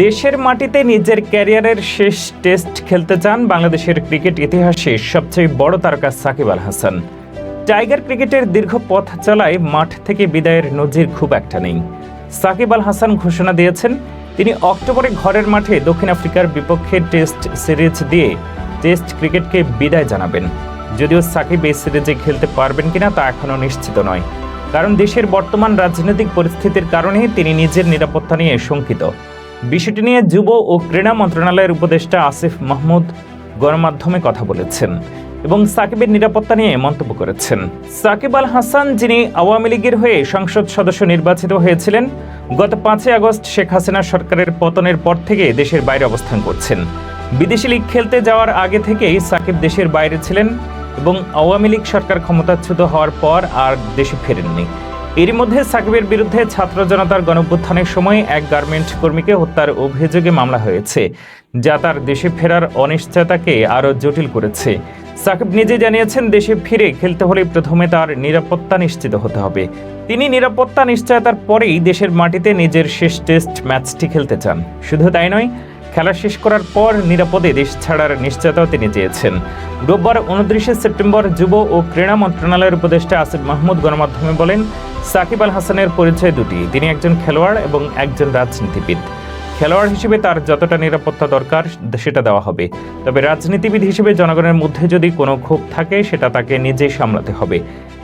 দেশের মাটিতে নিজের ক্যারিয়ারের শেষ টেস্ট খেলতে চান বাংলাদেশের ক্রিকেট ইতিহাসে সবচেয়ে বড় তারকা সাকিব আল হাসান। টাইগার ক্রিকেটের দীর্ঘ পথ চলায় মাঠ থেকে বিদায়ের নজির খুব একটা নেই। সাকিব আল হাসান ঘোষণা দিয়েছেন, তিনি অক্টোবরে ঘরের মাঠে দক্ষিণ আফ্রিকার বিপক্ষে টেস্ট সিরিজ দিয়ে টেস্ট ক্রিকেটকে বিদায় জানাবেন। যদিও সাকিব এই সিরিজে খেলতে পারবেন কিনা তা এখনও নিশ্চিত নয়। কারণ দেশের বর্তমান রাজনৈতিক পরিস্থিতির কারণে তিনি নিজের নিরাপত্তা নিয়ে শঙ্কিত। বিষয়টি নিয়ে যুব ও ক্রীড়া মন্ত্রণালয়ের উপদেষ্টা আসিফ মাহমুদ গণমাধ্যমে কথা বলেছেন এবং সাকিবের নিরাপত্তা নিয়ে মন্তব্য করেছেন। সাকিব আল হাসান, যিনি আওয়ামী লীগের হয়ে সংসদ সদস্য নির্বাচিত হয়েছিলেন, গত পাঁচই আগস্ট শেখ হাসিনা সরকারের পতনের পর থেকে দেশের বাইরে অবস্থান করছেন। বিদেশি লীগ খেলতে যাওয়ার আগে থেকেই সাকিব দেশের বাইরে ছিলেন এবং আওয়ামী লীগ সরকার ক্ষমতাচ্যুত হওয়ার পর আর দেশে ফেরেননি। এরই মধ্যে সাকিবের বিরুদ্ধে ছাত্র জনতার গণভ্যুত্থানের সময় এক গার্মেন্ট কর্মীকে হত্যার অভিযোগে মামলা হয়েছে। যা তার দেশে ফেরার অনিশ্চয়তাকে আরও জটিল করেছে। সাকিব নিজে জানিয়েছেন, দেশে ফিরে খেলতে হলে প্রথমে তার নিরাপত্তা নিশ্চিত হতে হবে। তিনি নিরাপত্তা নিশ্চয়তার পরেই দেশের মাটিতে নিজের শেষ টেস্ট ম্যাচটি খেলতে চান। শুধু তাই নয়, খেলা শেষ করার পর নিরাপদে দেশ ছাড়ার নিশ্চয়তাও তিনি চেয়েছেন। রোববার উনত্রিশে সেপ্টেম্বর যুব ও ক্রীড়া মন্ত্রণালয়ের উপদেষ্টা আসিফ মাহমুদ গণমাধ্যমে বলেন সাকিব আল হাসানের পরিচয় দুটি। তিনি একজন খেলোয়াড় এবং একজন রাজনীতিবিদ। খেলোয়াড় হিসেবে তার যতটা নিরাপত্তা দরকার, সেটা দেওয়া হবে। তবে রাজনীতিবিদ হিসেবে জনগণের মধ্যে যদি কোনো ক্ষোভ থাকে, সেটা তাকে নিজেই সামলাতে হবে।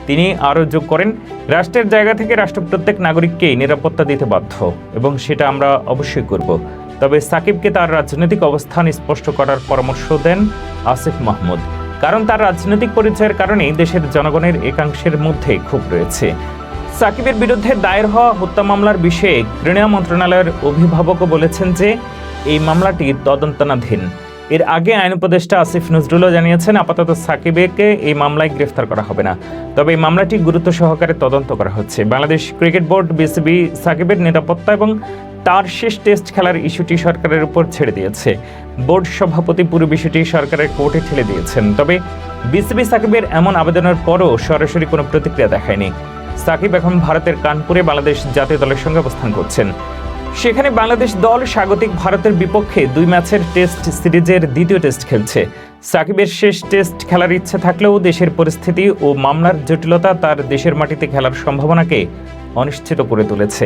তিনি আরও যোগ করেন, রাষ্ট্রের জায়গা থেকে রাষ্ট্র প্রত্যেক নাগরিককেই নিরাপত্তা দিতে বাধ্য, এবং সেটা আমরা অবশ্যই করব। তবে সাকিবকে তার রাজনৈতিক অবস্থান স্পষ্ট করার পরামর্শ দেন আসিফ মাহমুদ। কারণ তার রাজনৈতিক পরিচয়ের কারণেই দেশের জনগণের একাংশের মধ্যে ক্ষোভ রয়েছে। সাকিবের বিরুদ্ধে দায়ের হওয়া হত্যা মামলার বিষয়ে ক্রীড়া মন্ত্রণালয়ের অভিভাবকও বলেছেন যে এই মামলাটি তদন্তনাধীন। এর আগে আইন উপদেষ্টা আসিফ নজরুলও জানিয়েছেন, আপাতত সাকিবেকে এই মামলায় গ্রেফতার করা হবে না। তবে এই মামলাটি গুরুত্ব সহকারে তদন্ত করা হচ্ছে। বাংলাদেশ ক্রিকেট বোর্ড বিসিবি সাকিবের নিরাপত্তা এবং তার শেষ টেস্ট খেলার ইস্যুটি সরকারের উপর ছেড়ে দিয়েছে। বোর্ড সভাপতি পুরো বিষয়টি সরকারের কোর্টে ঠেলে দিয়েছেন। তবে বিসিবি সাকিবের এমন আবেদনের পরও সরাসরি কোনো প্রতিক্রিয়া দেখায়নি। সাকিব এখন ভারতের কানপুরে বাংলাদেশ জাতীয় দলের সঙ্গে অবস্থান করছেন। সেখানে বাংলাদেশ দল স্বাগতিক ভারতের বিপক্ষে দুই ম্যাচের টেস্ট সিরিজের দ্বিতীয় টেস্ট খেলছে। সাকিবের শেষ টেস্ট খেলার ইচ্ছে থাকলেও দেশের পরিস্থিতি ও মামলার জটিলতা তার দেশের মাটিতে খেলার সম্ভাবনাকে অনিশ্চিত করে তুলেছে।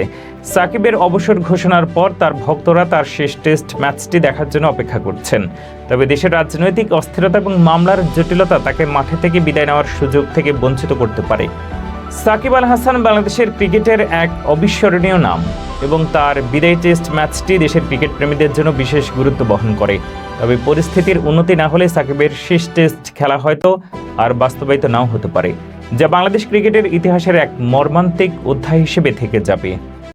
সাকিবের অবসর ঘোষণার পর তার ভক্তরা তার শেষ টেস্ট ম্যাচটি দেখার জন্য অপেক্ষা করছেন। তবে দেশের রাজনৈতিক অস্থিরতা এবং মামলার জটিলতা তাকে মাঠে থেকে বিদায় নেওয়ার সুযোগ থেকে বঞ্চিত করতে পারে। সাকিব আল হাসান বাংলাদেশের ক্রিকেটের এক অবিস্মরণীয় নাম এবং তার বিদায় টেস্ট ম্যাচটি দেশের ক্রিকেট প্রেমীদের জন্য বিশেষ গুরুত্ব বহন করে। তবে পরিস্থিতির উন্নতি না হলে সাকিবের শেষ টেস্ট খেলা হয়তো আর বাস্তবায়িত নাও হতে পারে, যা বাংলাদেশ ক্রিকেটের ইতিহাসের এক মর্মান্তিক অধ্যায় হিসেবে থেকে যাবে।